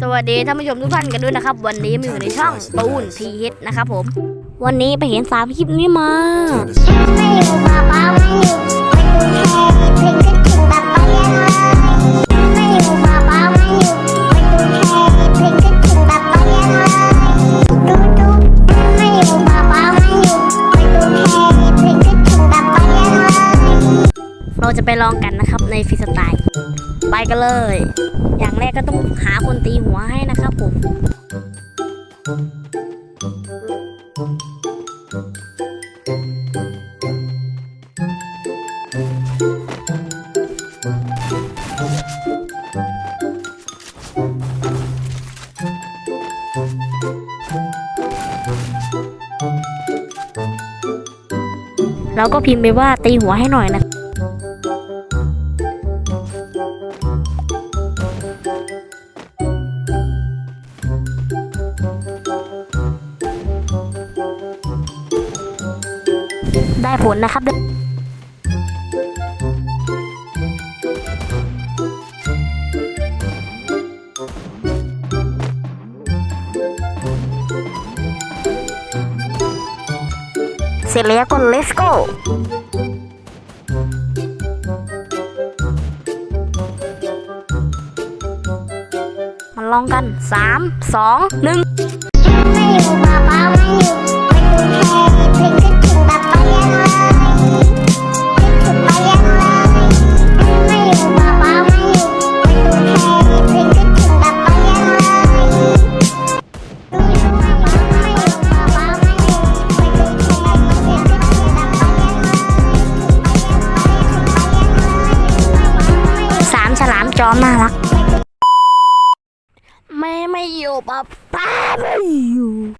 สวัสดีท่านผู้ชมทุกท่านกันด้วยนะครับ วันนี้มาอยู่ในช่องตูนพีเฮดนะครับผม วันนี้ไปเห็นสามคลิปนี้มา จะไปลองกันนะครับในฟรีสไตล์ไปกันเลย อย่างแรกก็ต้องหาคนตีหัวให้นะครับผมเราก็พิมพ์ไปว่าตีหัวให้หน่อยนะ ได้ผลนะครับเสร็จแล้วก็ let's go มาลองกัน 3 2 1 ฉลามจอมน่ารักแม่ไม่อยู่ป้าป้าไม่อยู่